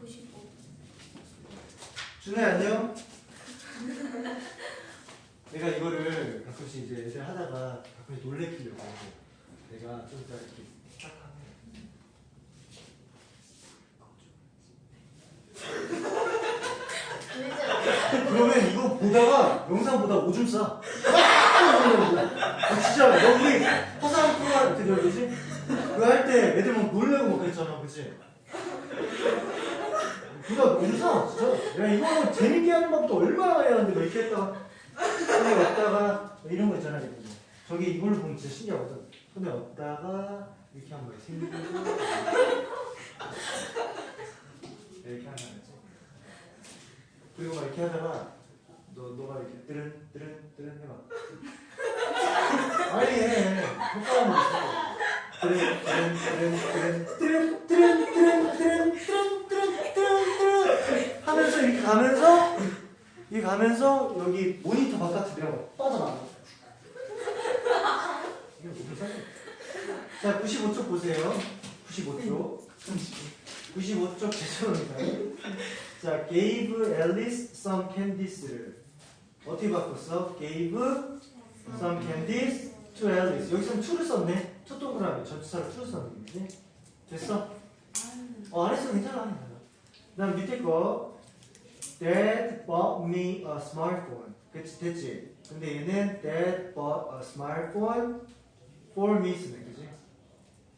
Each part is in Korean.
95. 준혜 안녕. 내가 이거를 가끔씩 이제 애들 하다가 가끔씩 놀래키려고 내가 좀 이따 이렇게 딱 하면 그러면 이거 보다가 영상 보다 오줌 싸. 아, 진짜 너 우리 화상 어떻게 그러지? 그거 할 때 애들 막 놀래고 막 그랬잖아, 그치? 오줌 싸, 진짜. 야 이거는 재밌게 하는 법도 얼마나 많이 하는데 뭐 이렇게 했다가 손에 왔다가 뭐 이런 거 있잖아, 이렇게. 저기 이걸로 보면 진짜 신기하거든. 손에 왔다가 이렇게 한 거야. 생기고 이렇게 하는 거지. 그리고 막 이렇게 하다가 너 너가 이렇게 뜨른 뜨른 뜨른 해봐. 아니 해. 효과음을 있어. 뜨른 뜨른 뜨른 뜨른 가면서 이 가면서 여기 모니터 바깥으로 내가 빠져나가. 상관? 자 95쪽 보세요. 95쪽. 95쪽 제천입니다. 자, gave Alice some candies를 어떻게 바꿨어? gave some candies to Alice. 여기서는 to를 썼네. to 동그라미 전치사로 to를. 그지? 됐어? 어, 안 했으면 괜찮아. 괜찮아. 그다음 밑에 거 Dad bought me a smartphone. 그치, 됐지? 근데 얘는 Dad bought a smartphone for me 쓰네. 그지?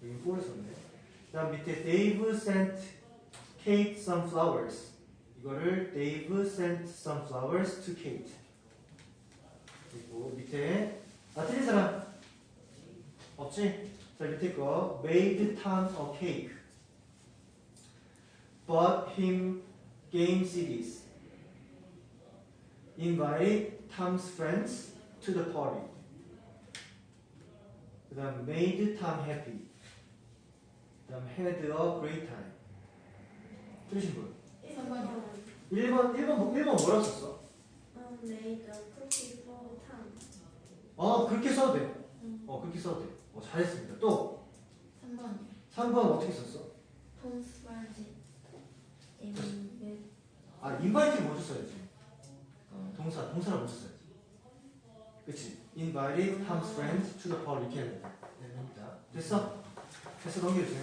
여기 for 썼네. 그다음 밑에 Dave sent Kate some flowers. 이거를 Dave sent some flowers to Kate. 그리고 밑에 아 틀린 사람 없지? 자 밑에 거 made Tom a cake. Bought him game CDs. Invited Tom's friends to the party. 그다음 made Tom happy. 그다음 had a great time. 틀리신 분? 3번이요. 1번 1번 1번 뭐라고 썼어? made a cookie for Tom. 어 그렇게 써도 돼. 어 그렇게 써도 돼. 어 잘했습니다. 또 3번이요. 3번 어떻게 썼어? Tom's friends. 아 인바이트를 먼저 써야지. 어, 동사 동사를 먼저 써야지. 그치? Invited Tom's friends to the party 이렇게 해야 돼. 네, 됩니다. 됐어? 됐어 넘겨주세요.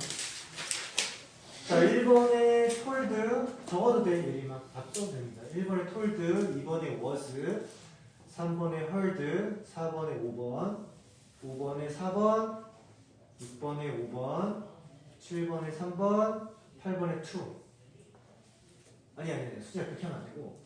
자 1번에 told 적어도 돼 예리만 다 써도 됩니다. 1번에 told, 2번에 was, 3번에 heard, 4번에 5번, 5번에 4번, 6번에 5번, 7번에 3번, 8번에 2. 아니 아니 아니 수지야 그렇게 하면 안 되고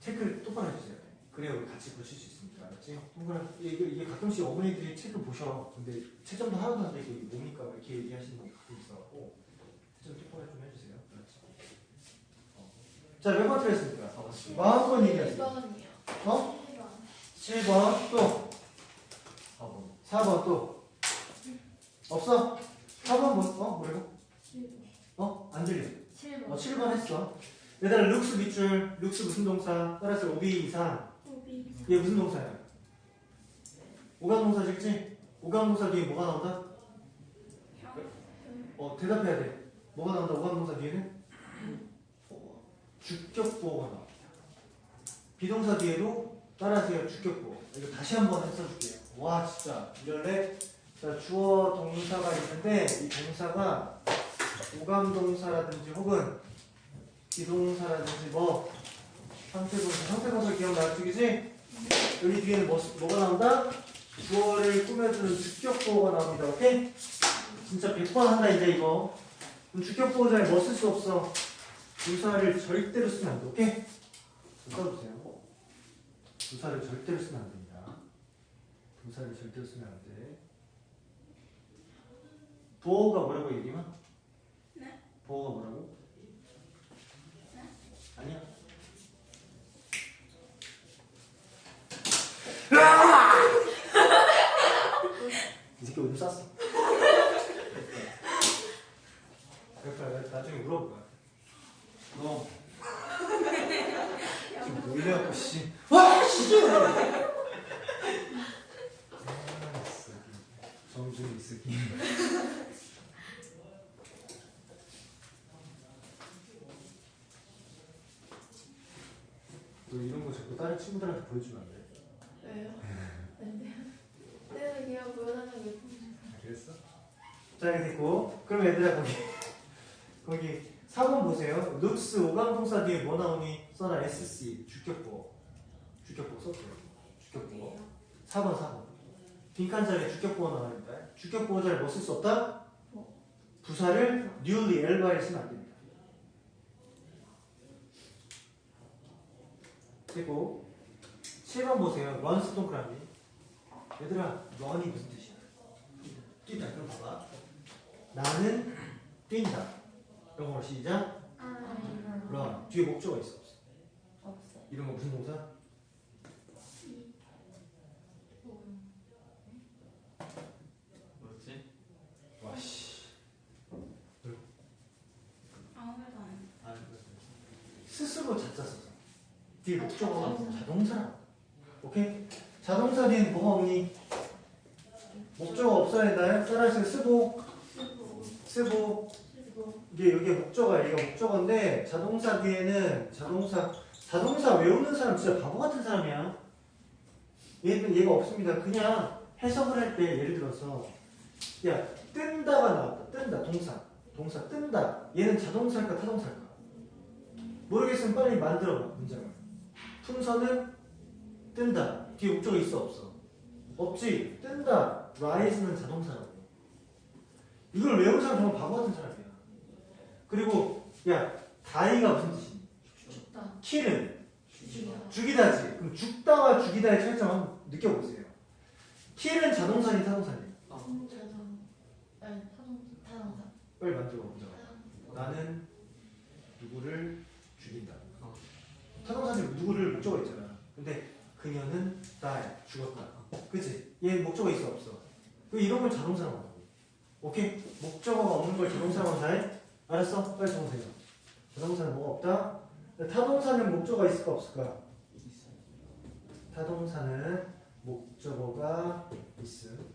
체크를 똑바로 해주세요. 그래야 우리 같이 보실 수 있습니다. 알았지? 동그란 이게, 이게 가끔씩 어머니들이 책을 보셔. 근데 채점도 하나도 안 되고 이게 뭡니까 뭐 이렇게 얘기하시는 분이 가끔 있어갖고 채점 똑바로 좀 해주세요. 알았지? 어. 자 몇 번 틀렸습니까? 마음껏 얘기하세요. 1번이요. 어? 1번. 7번 또 4번 4번 또 없어? 4번 뭐? 어? 뭐라고? 7번. 어? 안 들려. 7번. 어, 7번 했어. 얘들아, 룩스 밑줄, 룩스 무슨 동사? 따라서 오비 이상. 오비. 얘 무슨 동사야? 오감 동사 지 오감 동사 뒤에 뭐가 나온다? 어, 대답해야 돼. 뭐가 나온다? 오감 동사 뒤에는? 주격 보호가 나옵니다. 비동사 뒤에도 따라하세요. 주격 보호. 이거 다시 한번 써줄게요. 와, 진짜. 이럴래? 자, 주어 동사가 있는데 이 동사가 오감 동사라든지 혹은 비동사라든지 뭐 상태동사, 상태동사 기억나지? 그지? 여기 뒤에는 뭐, 뭐가 나온다? 주어를 꾸며주는 주격 보호가 나옵니다. 오케이? 진짜 100번 한다 이제 이거. 그럼 주격 보호자에 뭐 쓸 수 없어? 부사를 절대로 쓰면 안 돼. 오케이? 좀 써주세요. 부사를 절대로 쓰면 안 됩니다. 부사를 절대로 쓰면 안 돼. 보호가 뭐라고 얘기만? 네. 보호가 뭐라고? 아니야. 이 새끼 오줌 쌌어. 그러니까 나중에 물어볼 거야. 너 지금 놀래갖고 씨. 와 씨. 아, 정준이 이 새끼. 너 이런 거 자꾸 다른 친구들한테 보여주면 안 돼? 왜요? 안 돼요. 내가 그냥 보여달라고 예쁘게. 알겠어? 자, 이렇게 됐고. 그럼 얘들아, 거기, 거기 4번 보세요. 룩스 오감동사 뒤에 뭐 나오니? 써라, SC. 주격보. 주격보 썼어요. 주격보. 4번, 4번. 빈칸 자리에 주격보가 나와있다. 주격보호 자리에 뭐쓸수 없다? 부사를 newly, 엘바에 쓰면 안됩니다. 그리고 7번 보세요. 런스 동그라미. 얘들아, 런이 무슨 뜻이야? 뛰다. 그럼 봐봐. 나는 뛴다. 영어로 시작. 아, 런. 뒤에 목적어 있어 없어? 없어요. 이런 거 무슨 동사? 뭐지? 와씨. 아무 말도 안 해. 아, 스스로 자자 써서. 뒤에 목적어가 자동사라. 오케이? 자동사 뒤에 뭐가 없니? 목적어 없어야 된다. 따라서 쓰고 쓰고. 이게 여기 목적어야. 얘가 목적어인데 자동사 뒤에는 자동사 자동사 외우는 사람 진짜 바보 같은 사람이야. 얘는 얘가 없습니다. 그냥 해석을 할 때 예를 들어서 야 뜬다가 나왔다. 뜬다 동사 동사 뜬다. 얘는 자동사일까 타동사일까? 모르겠으면 빨리 만들어봐 문장을. 풍선은 뜬다. 뒤에 목적어 있어 없어? 없지. 뜬다. rise는 자동사라고. 이걸 외우는 사람 정말 바보 같은 사람이야. 그리고 야 다이가 무슨 뜻이니? 죽다. 킬은 죽이다. 죽이다지. 그럼 죽다와 죽이다의 차이점 한번 느껴보세요. 킬은 자동사니 타동사니? 자동. 아니, 타동, 타동사. 빨리 만들어 보자. 나는 누구를 죽인다. 타동사는 누구를 목적어 있잖아. 근데 그녀는 die 죽었다. 그치? 얘 목적어 있어 없어? 그 이런 걸 자동사라고 한다고. 오케이? 목적어가 없는 걸 자동사라고 잘 알았어? 빨리 적으세요. 자동사는 뭐가 없다? 타동사는 목적어가 있을까 없을까? 타동사는 목적어가 있음.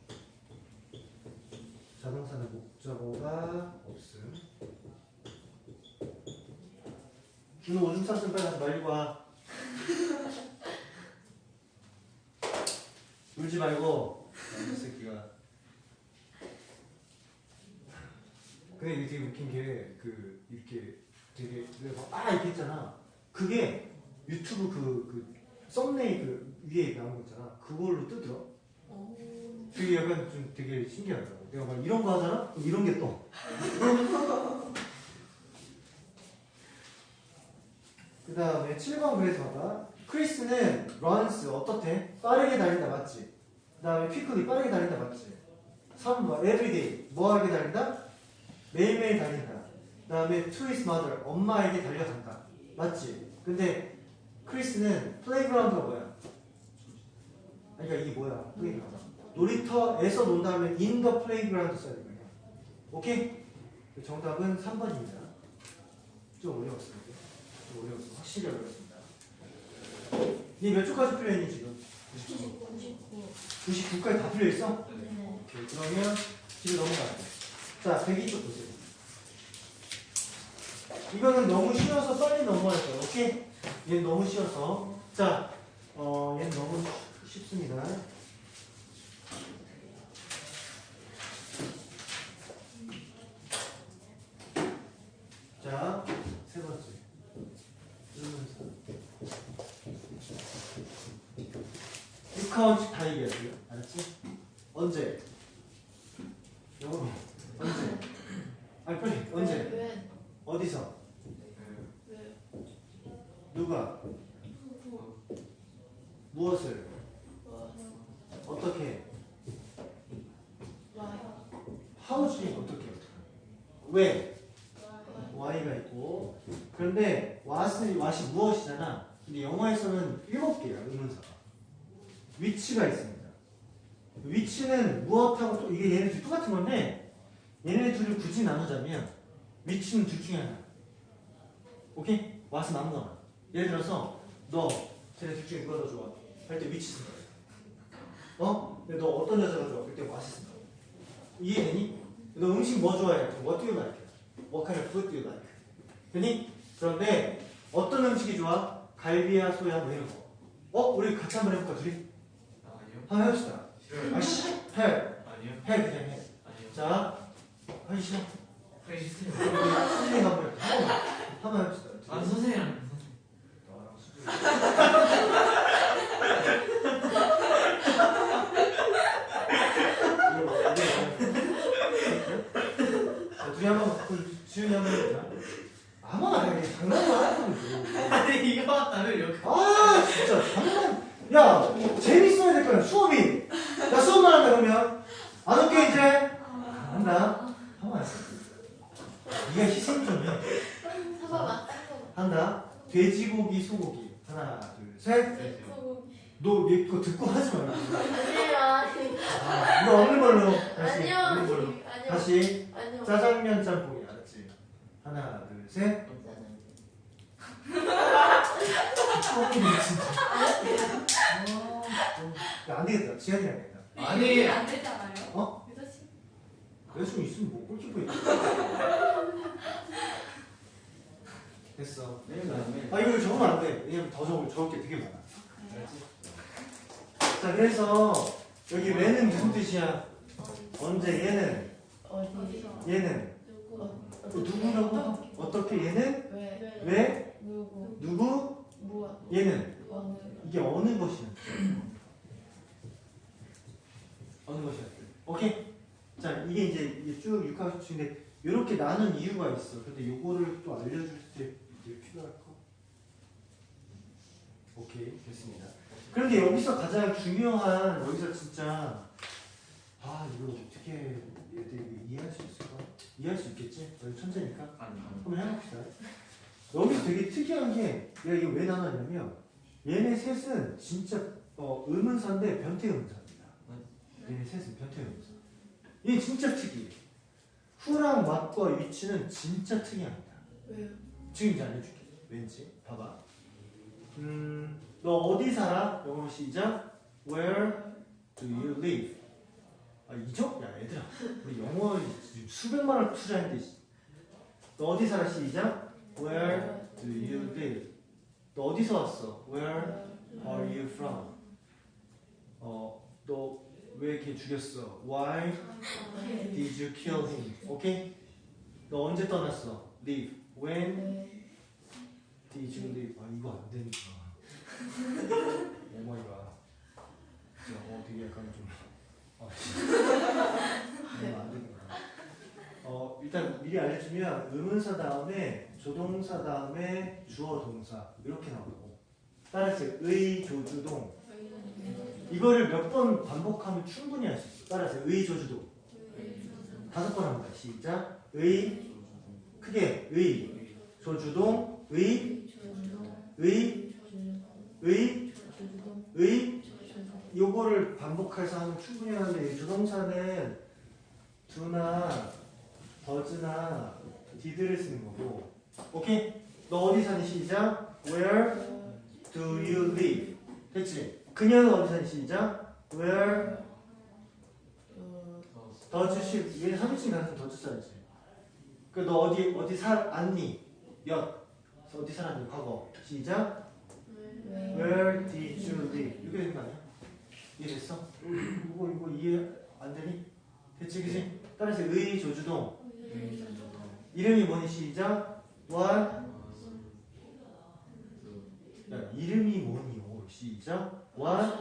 자동사는 목적어가 없음. 준호 오줌 쌌으면 빨리 가서 말리고 와. 울지 말고. 이 새끼가. 근데 이게 되게 웃긴 게, 그, 이렇게 되게, 내가 막, 아! 이렇게 했잖아. 그게 유튜브 그, 그, 썸네일 그 위에 나온 거 있잖아. 그걸로 뜨더라. 오. 되게 약간 좀 되게 신기하더라고. 내가 막 이런 거 하잖아? 그럼 이런 게 또. 그 다음에 7번 그래서 봐봐. 크리스는 runs 어떻대? 빠르게 달린다 맞지? 그 다음에 quickly 빠르게 달린다 맞지? 3번 everyday 뭐하게 달린다? 매일매일 달린다. 그 다음에 to his 엄마에게 달려간다. 맞지? 근데 크리스는 플레이그라운드가 뭐야? 그러니까 이게 뭐야? 플레이그라운드. 놀이터에서 논다면 the playground 써야 되거든요. 오케이? 정답은 3번입니다. 좀 어려웠어요. 좀 어려웠어. 확실히 어려웠습니다. 이몇 초까지 풀려있니 지금? 99, 99. 99까지 다 풀려있어? 네. 오케이. 그러면 집에 넘어가야 돼. 자, 102쪽 보세요. 이거는 너무 쉬워서 빨리 넘어갈 거예요. 오케이? 얘는 너무 쉬워서. 자, 어, 얘는 너무 쉽- 쉽습니다. 자, 세 번째. 이러면서. 육카운치 다 얘기해야 돼요. 알았지? 언제? 영어로. 언제? 아니, 빨리. 언제? 왜? 어디서? 왜? 누가? 누구? 무엇을? 뭐? 어떻게? 와이. 하우지 어떻게? 왜? 와이. Y가 있고 그런데 what이, what이 무엇이잖아 근데 영어에서는 일곱 개야 의문사가 which가 있습니다 which는 무엇하고 또 이게 얘네 둘 똑같은 건데 얘네 둘을 굳이 나누자면 which는 둘 중에 하나 오케이? what은 아무거나 예를 들어서 너 쟤네 둘 중에 누가 더 좋아? 할때 which 쓴다 어? 근데 너 어떤 여자가 좋아? 그때 쓴다 이해되니? 너 음식 뭐 좋아해? What do you like? What kind of food do you like? 되니? 그런데 어떤 음식이 좋아? 갈비야 소야 뭐 이런 거. 어 우리 같이 한번 해볼까 둘이? 아니요. 한번 해봅시다. 싫어요. 아씨 해. 아니요. 해 그냥 해. 아니요. 자 하기 싫어. 하기 싫어요. 선생님 한번 해봅시다. 한번 해봅시다. 아 선생님. 둘이 한번 그 지훈이 한번 해보자. 아무나 안 해. 장난만 하는 거지. 아니 이거 나를 이렇게. 아 진짜 장난. 야 재밌어야 될 거야 수업이. 나 수업만 한다 그러면 안 올게 이제. 한다. 한번 안 해. 네가 희생 좀 해. 사과 맞다는 거. 한다. 돼지고기 소고기. 하나 둘 셋. 소고기. 너얘 그거 듣고 하지 말고. 아니에요. 아, 이거 없는 걸로. 다시 아니요. 없는 걸로. 아니요. 다시 아니요. 짜장면 짬뽕이 알았지? 하나 둘 셋. 짬뽕이 진짜. 아, 야, 안 되겠다. 지한이 안 되겠다. 아니. 안 되잖아요. 어? 여자친 여자친구 있으면 뭐 꼴찌고 있 됐어. 아 이거 적으면 안 돼. 왜냐면 더 적을 적을 게 되게 많아. 자 그래서 여기 왜는 무슨 뜻이야? 언제 얘는 어디서? 얘는 누구? 또 누구라고? 어떻게 얘는 왜? 왜 누구? 누구 무엇? 얘는 어느? 이게 어느 것이야? 어느 것이야? 오케이. 자 이게 이제 이게 쭉 육학수인데 이렇게 나눈 이유가 있어. 근데 요거를 또 알려줄 때 이제 필요할 거. 오케이 됐습니다. 그런데 여기서 가장 중요한 여기서 진짜 아 이거 어떻게 애들이 이해할 수 있을까? 이해할 수 있겠지? 저희 천재니까. 아니. 한번 해봅시다. 여기서 되게 특이한 게 내가 이거 왜 나눴냐면 얘네 셋은 진짜 어, 의문사인데 변태 의문사입니다. 얘네 셋은 변태 의문사. 이게 진짜 특이해. 후랑 왓과 위치는 진짜 특이합니다. 왜요? 지금 이제 알려줄게. 왠지 봐봐. 음, 너 어디 살아? 영어로 시작. Where do you live? 아 이죠? 야 얘들아, 우리 영어 수백만 원 투자했는데. 씨. 너 어디 살아? 시작. Where do you live? 너 어디서 왔어? Where are you from? 어, 너 왜 걔 죽였어? Why did you kill him? 오케이? 너 언제 떠났어? Leave. When you leave? 아 이거 안 되니까. 오마이갓. 진짜 어 되게 약간 좀. 아, 이거 안 되니까. 어 일단 미리 알려주면 의문사 다음에 조동사 다음에 주어 동사 이렇게 나오고 따라서 의 조주동 이거를 몇 번 반복하면 충분히 할 수 있어. 따라서 의 조주동 다섯 번 합니다. 시작. 의 크게 의 조주동 의 의, 의, 의, 요거를 반복해서 하면 충분히 하는데 이 조동사는 do나 does나 did를 쓰는 거고 오케이? 너 어디 사니 시작 Where do you live? 됐지? 그녀는 어디 사니 시작 Where does she 얘는 3인칭 가능성 does 써야지 그 너 어디 어디 살았니? 몇 어디 살았니? 과거 시작 Where did you live? 이렇게 되는 거 아니야? 이해됐어? 이거 이거 이해 안 되니? 됐지 그지? 따라서 의 조주동 이름이 뭐니 시작 What? 야 이름이 뭐니요 시작 What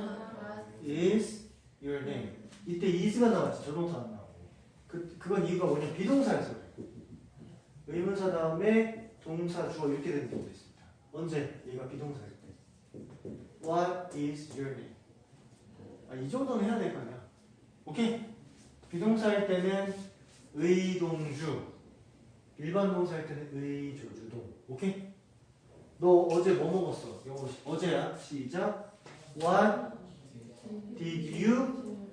is your name? 이때 is가 나왔지 조동사 안 나오고 그, 그건 이유가 뭐냐 그래 의문사 다음에 동사 주어 이렇게 되는 경우도 있습니다 언제? 얘가 비동사일 때 What is your name? 아, 이 정도는 해야 될 거 아니야 오케이? 비동사일 때는 의동주 일반 동사일 때는 의조주동 오케이? 너 어제 뭐 먹었어? 영어 시- 어제야 시작 What did you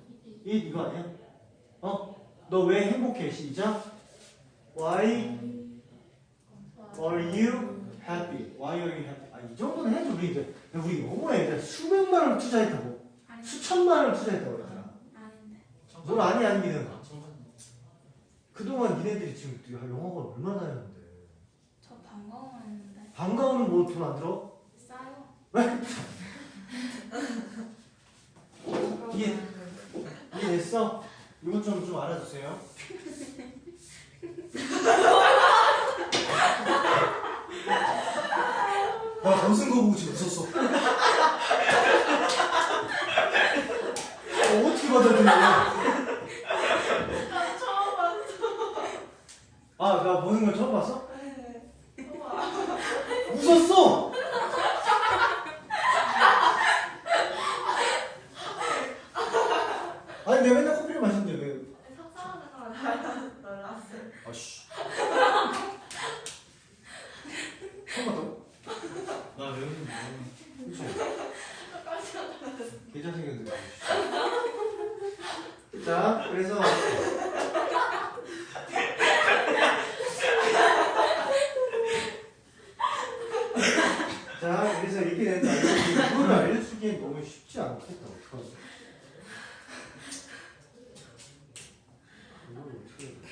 eat? 이거 아니야? 어? 너 왜 행복해? 시작 Why are you happy? Why are you happy? 아, 이 정도는 해줘 우리 이제 우리 영어에 이제 수백만 원 투자했다고 아니 수천만 원 투자했다고 그러잖아 아닌데. 뭘 아니 아니기는 청소년. 그동안 니네들이 지금 영어가 얼마나 했는데 저 방광을 했는데 방과후는 뭐 돈 안 들어? 싸요. 이게 이해됐어? 이것 좀 좀 알아주세요. 나 벗은 거 보고 지금 웃었어. 어, 어떻게 받아들여? 나 처음 봤어. 아, 나 벗은 거 처음 봤어? 우와. 웃었어! 아니, 내가 맨날 커피를 마시는데 왜? 속상하는 사람 놀랐어요. 아씨. 처음 봤다고? 나 외우는 거. 그치? 깜짝 놀랐어. 계좌 생겼는데. 자, 그래서. 자, 그래서 이렇게 된다. 이걸 알려주기엔 너무 쉽지 않겠다. 어떡하지? 이걸 어떻게 해야 돼?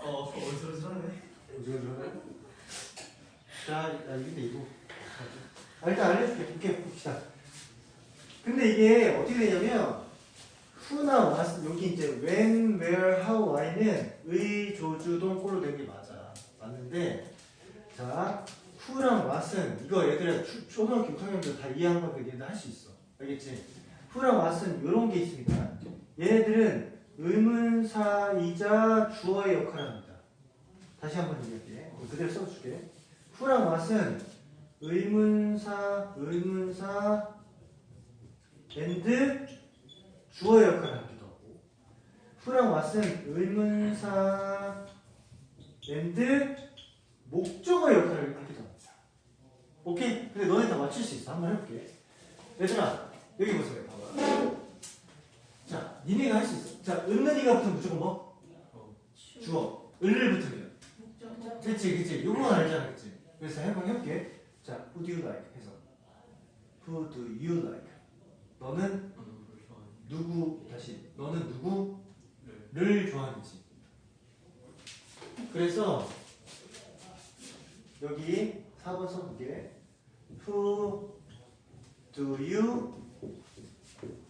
어, 어슬어슬하네. 어지러지러네. 자, 아, 근데 이거. 아, 일단 알려줄게. 볼게, 봅시다. 근데 이게 어떻게 되냐면, who나 what, 여기 이제 when, where, how, why는 의, 조주, 동꼴로 된 게 맞아. 맞는데, 자, who랑 what은, 이거 얘들아, 초- 초등학교 6학년들 다 이해한 건데 얘들 할수 있어. 알겠지? who랑 what은 이런 게 있으니까, 얘네들은 의문사이자 주어의 역할을 합니다. 다시 한번 얘기할게. 그대로 써줄게. 후랑 왓은 의문사, 의문사, and 주어의 역할을 하기도 하고, 후랑 왓은 의문사, and 목적어의 역할을 하기도 합니다. 오케이? 근데 너네 다 맞출 수 있어. 한번 해볼게. 얘들아, 여기 보세요. 봐봐. 자, 니네가 할 수 있어. 자, 은는이가 붙으면 무조건 뭐? 주어. 을을 붙으면. 그치 그치 요건 알잖아 그치 그래서 한번 해볼게 자 who do you like 해서 who do you like 너는? 누구 다시 너는 누구를 네. 좋아하는지 그래서 여기 4번 써볼게 who do you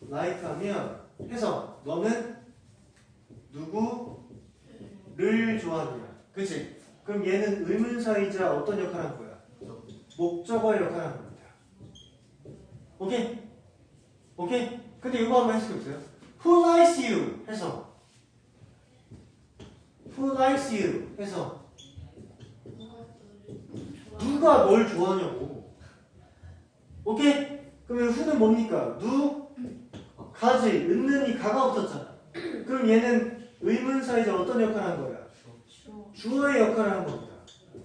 like 하면 해서 너는 누구를 좋아하느냐 그치 그럼 얘는 의문사이자 어떤 역할을 한 거야? 목적어의 역할을 한 겁니다. 오케이? 오케이? 근데 이거 한번 해석해 보세요. Who likes you? 해서 Who likes you? 해서 누가 뭘 좋아하냐고. 오케이? 그러면 who는 뭡니까? 누, 가지, 은는이 가가 붙었잖아. 그럼 얘는 의문사이자 어떤 역할을 한 거야? 주어. 주어의 역할을 하는 겁니다.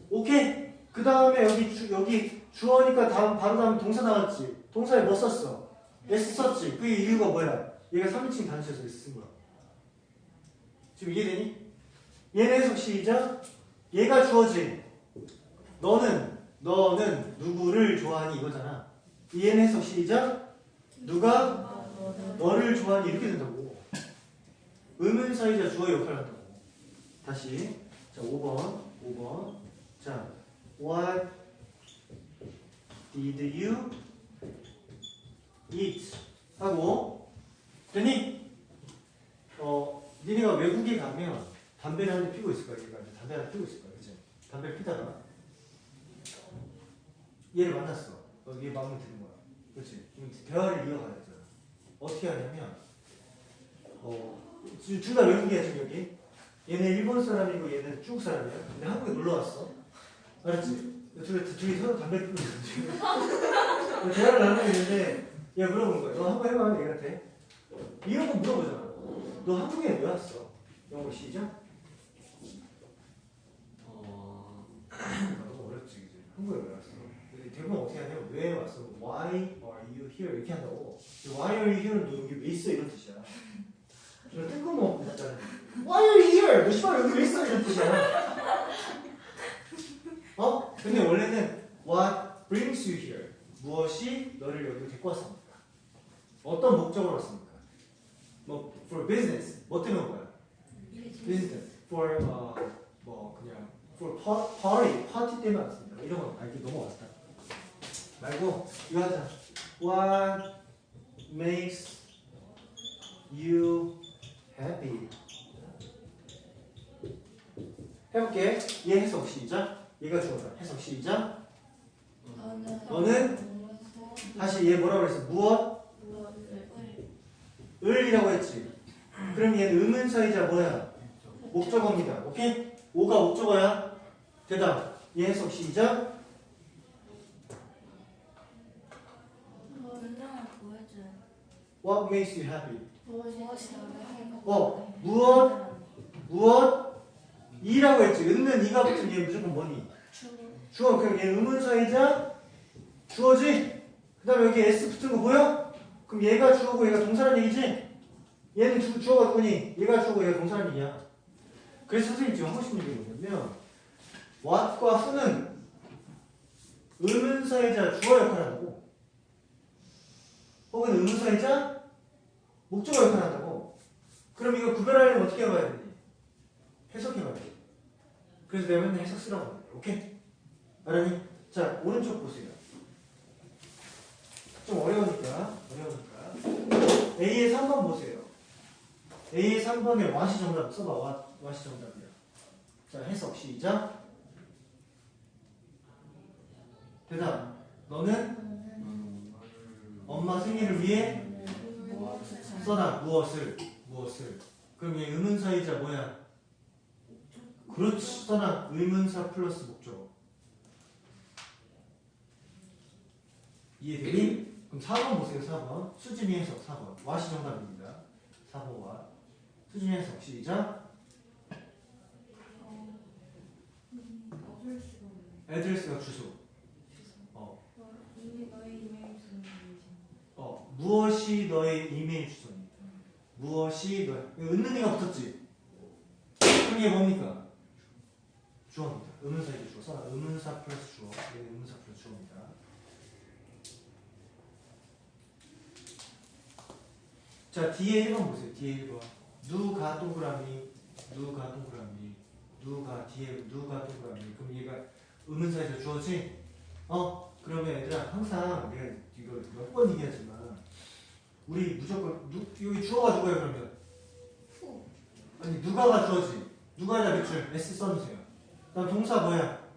오케이? 그 다음에 여기 주, 여기 주어니까 다음 바로 다음 동사 나왔지. 동사에 뭐 썼어? 썼지. 그 이유가 뭐야? 얘가 3인칭 단수에서 쓴 거야. 지금 이해되니? 얘네 시작. 얘가 주어지. 너는 너는 누구를 좋아하니 이거잖아. 얘네 해석 시작. 누가. 너를 좋아하니 이렇게 된다고. 의문사이자 주어의 역할을 한다고. 다시. 자, 5번. 5번. 자, what did you eat? 하고 되니? 어, 니네가 외국에 가면 담배를 한 대 피고 있을 거야. 얘가 담배 하나 피고 있을 거야. 그치? 담배 피다가 얘를 만났어. 너얘 마음에 드는 거야. 그렇지? 대화를 이어가야 되잖아. 어떻게 하냐면 어, 둘 다 외국이야 지금 여기. 얘는 일본 사람이고 얘는 중국 사람이야. 근데 한국에 놀러 왔어. 알았지? 둘이, 둘이 서로 담배 있어 지금. 대화를 나누고 있는데 얘가 물어보는 거야. 너 한번 해봐 얘한테. 이런 거 물어보잖아. 너 한국에 왜 왔어? 영어 시작. 어, 너무 어렵지 그지? 한국에 왜 왔어? 근데 대부분 어떻게 하냐면 왜 왔어? Why are you here? 이렇게 한다고. Why are you here는 너 여기 왜 있어? 이런 뜻이야. 저 뜬금없고 있잖아. Why are you here? 너 씨발 여기 왜 있어? 이런 뜻이야. 어? 근데 원래는 What brings you here? 무엇이 너를 여기 데리고 왔습니까? 어떤 목적으로 왔습니까? 뭐 for business 뭐 때문에 온 거야? business for 어, 뭐 그냥 for pa- party 파티 때문에 왔습니다. 이런 건 알기 넘어갔다. 말고 이거 하자. What makes you happy? 해볼게. 얘 해석 시작. 얘가 주어다. 해석 시작. 너는 다시 얘 뭐라고 그랬어? 무엇? 을이라고 했지. 그럼 얘는 의문사이자 뭐야? 목적어입니다. 오케이? 오가 목적어야. 대답. 얘 해석 시작. What makes you happy? 어, 무엇? 무엇? 이라고 했지. 은는 이가 붙으면 얘 무조건 뭐니? 주어. 그럼 얘 의문사이자 주어지? 그 다음에 여기 S 붙은 거 보여? 그럼 얘가 주어고 얘가 동사란 얘기지? 얘는 주, 주어가 누구니? 얘가 주어고 얘가 동사란 얘기야. 그래서 선생님 지금 싶은 얘기가 뭐냐면 what과 who는 의문사이자 주어 역할을 한다고 혹은 의문사이자 목적어 역할을 한다고 그럼 이거 구별하려면 어떻게 해봐야 되니? 해석해봐야 돼 그래서 내가 맨날 해석 쓰라고 하는데 오케이? 알았니? 자 오른쪽 보세요 좀 어려우니까 A의 3번 보세요. A의 3번에 와시 정답 써봐. 와, 와시 정답이야. 자 해석 시작. 대답 너는 엄마 생일을 위해 써라 무엇을? 무엇을? 그럼 얘 의문사이자 뭐야? 그렇지. 써라 의문사 플러스 목적. 이해되니? 그럼 4번 보세요 4번. 수진이 해석 4번. 와시 정답입니다. 4번 와 수진이 해석. 시작. 애드레스가 주소. 어, 어 무엇이 너의 이메일 주소니 무엇이 너의 은는이가 붙었지? 그럼 이게 뭡니까? 주어입니다. 의문사이게 주어 의문사 플러스 주어. 의문사 플러스 주어입니다 자 뒤에 1번 보세요. 뒤에 1번 누가 동그라미? 누가 동그라미? 누가 뒤에 누가 동그라미? 그럼 얘가 의문사에서 주어지 어? 그러면 얘들아 항상 내가 이거 몇 번 얘기하지만 우리 무조건 누, 여기 주어가 누구예요 그러면. 아니 누가가 주어지? 누가자 밑줄? S 써주세요. 그다음 동사 뭐야?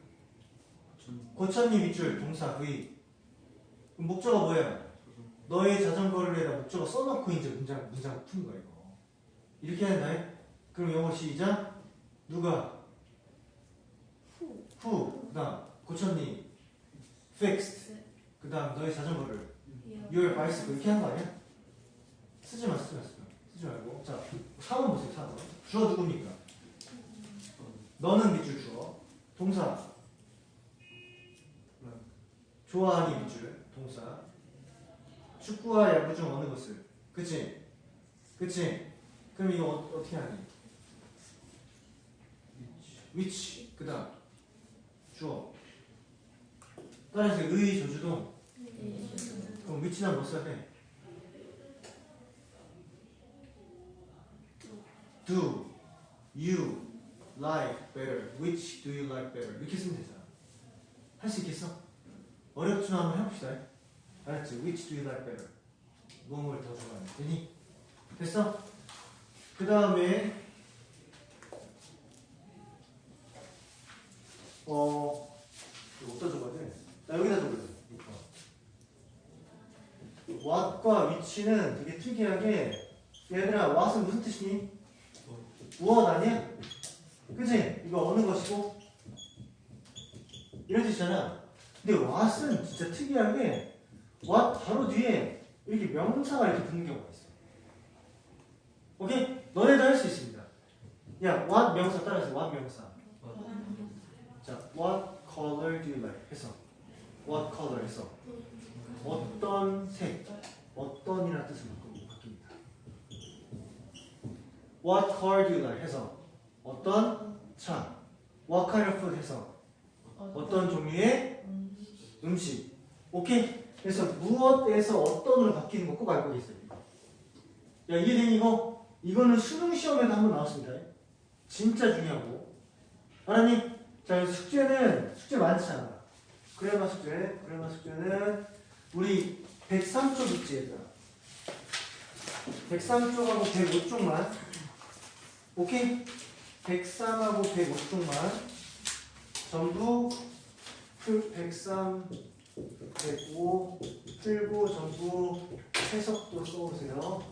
고천이 밑줄 동사 V. 그럼 목적어 뭐야 너의 자전거를 해다 목적어 써놓고 이제 문장 문장 푸는 거야 이거. 이렇게 해야 된다 그럼 영어 시작. 누가? who 그다음 고쳤니? Fixed. 그 다음 너의 자전거를. Your bicycle. 이렇게 하는 거 아니야? 쓰지 마 쓰지 마 쓰지 마. 쓰지 말고. 자 4번 보세요 4번 주어 누굽니까? 너는 밑줄 주어. 동사. 좋아하니 밑줄. 동사 축구와 야구 중 어느 것을 그치? 그치? 그럼 이거 어, 어떻게 하니? which 그 다음 주어 따라서 의 조주동 그럼 which는 뭐 써야 돼? do you like better which do you like better 이렇게 쓰면 되잖아 할 수 있겠어? 어렵지만 한번 해봅시다 알았지? which do you like better 무엇을 더 좋아하니? 되니? 됐어? 그 다음에 어 이거 어디다 적어야 돼? 나 여기다 적어야 돼 what과 which는 되게 특이하게 얘들아 what은 무슨 뜻이니? 무엇 아니야? 그치? 이거 어느 것이고? 이런 뜻이잖아 근데 what은 진짜 특이하게 what 바로 뒤에 이렇게 명사가 이렇게 붙는 경우가 있어 오케이? 너네도 할 수 있습니다 야 what 명사 따라서 what 명사 자, what color do you like? 해서 what color 해서 어떤 색, 어떤이라는 뜻을 바꾸- 바뀝니다. What car do you like? 해서 어떤 차. What kind of food? 해서 어떤 종류의 음식. 오케이? 그래서 무엇에서 어떤으로 바뀌는 거 꼭 알고 계세요. 야 이해되니 이거? 이거는 수능 시험에도 한번 나왔습니다. 진짜 중요하고. 알았니? 자 숙제는 숙제 많잖아. 그래마 숙제, 그래마 숙제는 우리 103쪽 있지 얘들아. 103쪽하고 105쪽만. 오케이? 103하고 105쪽만. 전부 풀 103, 105 풀고 전부 해석도 써오세요.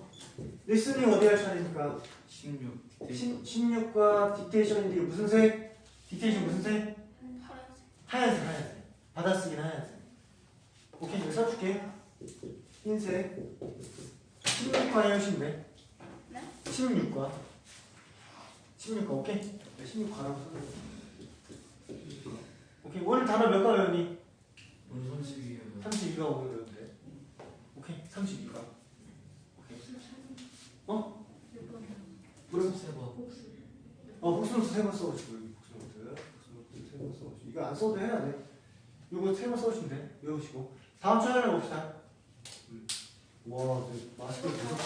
리스닝 어디 할 차례입니까? 16 신, 16과 디테이션인데 무슨 색? 디테이션 무슨 색? 파란색. 하얀색 하얀색 받아쓰기는 하얀색 오케이 이거 써줄게 흰색 16과 해오신대 네? 16과 16과 오케이 16과라고 써줘 오케이 오늘 단어 몇과 외웠니? 32가 오늘 되는데. 오케이, 32가. 오케이. 어? 무슨 세 번? 복수. 어, 복수노트 세번 써가지고 여기 복수노트. 복수노트 세번 써가지고 이거 안 써도 해야 돼. 이거 세번 써주시면 돼. 외우시고. 다음 주에 하나 봅시다. 음. 와, 마스크 무섭게.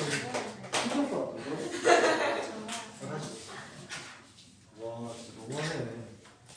힘들 것 같다. 와, 진짜 너무하네.